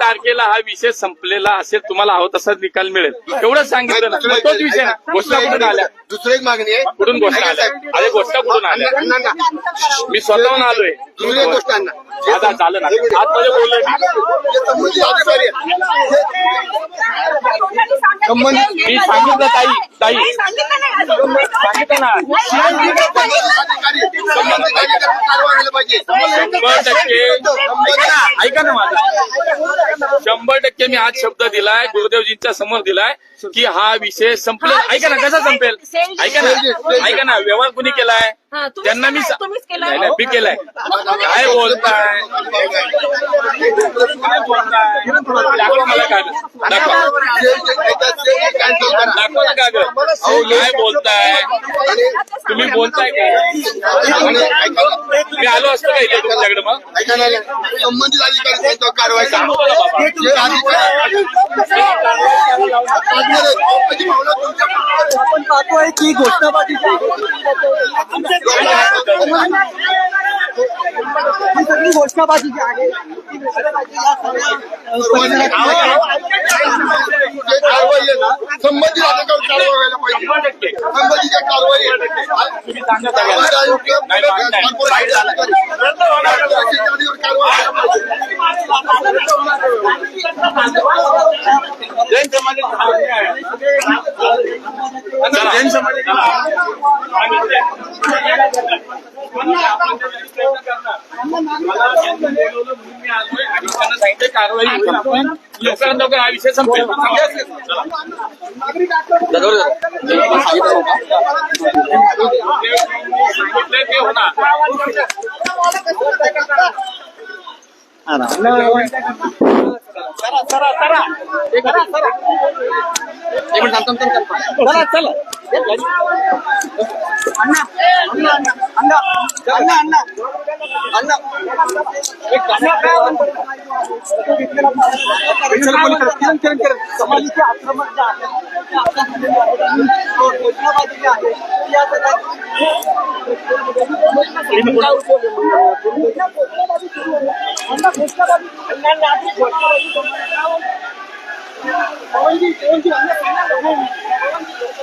तारखेला हा विषय संपलेला असेल तुम्हाला हवं तसा निकाल मिळेल. एवढंच सांगितलं ना मग तोच विषय ना. घोषणा कुठून आल्या? दुसरी एक मागणी आहे. कुठून घोषणा आल्या. अरे घोषणा कुठून आल्या. मी स्वतःहून आलोय. दुसरी एक गोष्ट अण्णा. आता झालं ना. आतमध्ये बोललोय मी. सांगितलं ताई ताई. सांगितलं ना. शंभर टक्के. ऐका ना माझा. शंभर टक्के मी आज शब्द दिलाय गुरुदेवजींच्या समोर दिलाय की हा विषय संपलेला ऐका ना कसा संपेल? ऐका ना ऐका ना व्यवहार कुणी केलाय? हा, त्यांना मी केलाय, सा- तुम्हीच केलाय. नाही, नाही, मी केलाय. काय बोलताय? दाखवा ना कागद काय बोलताय तुम्ही बोलताय काय मी आलो असतो का इथे तुमच्याकडे मग संबंधित अधिकारी कारवाई आपण पाहतोय की घोषणाबाजीची ही सगळी घोषणाबाजी जी आहे संबंधित अधिकारी कारवाई व्हायला पाहिजे संबंधित कारवाई आहे तुम्ही जैन समाज चला. समाजाचे कारवाई होईल आपण. लवकरात लवकर हा विषय संपेल. सांगितलं ते होणार चला चला. अण्णा अण्णा अण्णा अण्णा अण्णा. समाजाचे आक्रमक जे आहे घोषणाबाजी जी आहे या व्यवस्थित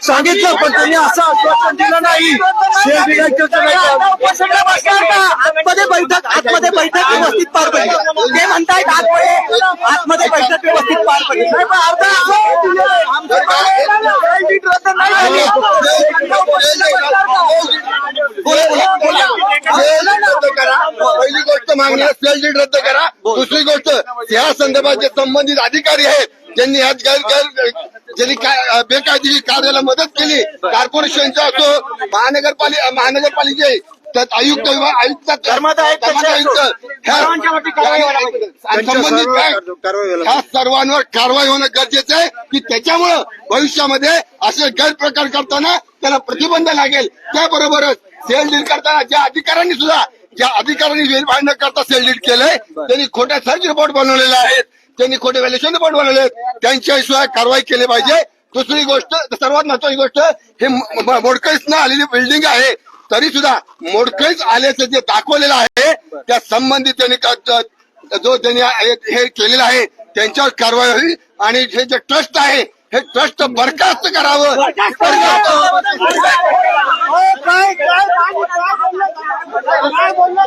सांगितलं पण त्यांनी असं आश्वासन दिलं नाही. आतमध्ये बैठक आतमध्ये बैठक व्यवस्थित पार पडली. ते म्हणतायत आतमध्ये आतमध्ये बैठक व्यवस्थित पार पडली नाही, पण अर्धा आम्ही दिलं. आमचं काय रद्द नाही झाली. बोला, बोला, बोला. सेल रद्द करा गोष्ट मागणी डीड रद्द करा. दुसरी गोष्ट या संदर्भात जे संबंधित अधिकारी आहेत गैर गैर ज्यांनी काय बेकायदेशीर कार्याला मदत केली. कॉर्पोरेशनचा असो महानगरपालिका महानगरपालिके त्यात आयुक्त विभाग आयुक्त धर्मादाय आयुक्त, धर्मादाय आयुक्त ह्या- आणि संबंधित काय? ह्या सर्वांवर कारवाई होणं गरजेचं आहे की त्याच्यामुळं भविष्यामध्ये असे गैरप्रकार करताना त्याला प्रतिबंध लागेल. त्याबरोबरच सेल डील करताना ज्या अधिकाऱ्यांनी सुद्धा ज्या अधिकाऱ्यांनी व्हेरीफाय न करता सेल डील केलंय त्यांनी खोट्या सर्च रिपोर्ट बनवलेले आहेत. त्यांनी खोटे व्हॅल्युएशन रिपोर्ट बनवले आहेत. त्यांच्याशिवाय कारवाई केली पाहिजे. दुसरी गोष्ट सर्वात महत्वाची गोष्ट हे मोडकळीस आलेली बिल्डिंग आहे. तरी सुद्धा मोडकळीस आल्याचं जे दाखवलेलं आहे त्या संबंधित त्यांनी जो त्यांनी हे केलेलं आहे त्यांच्यावर कारवाई होईल. आणि हे जे ट्रस्ट आहे हे ट्रस्ट बरखास्त करावं. काय काय काय बोलला काय बोलला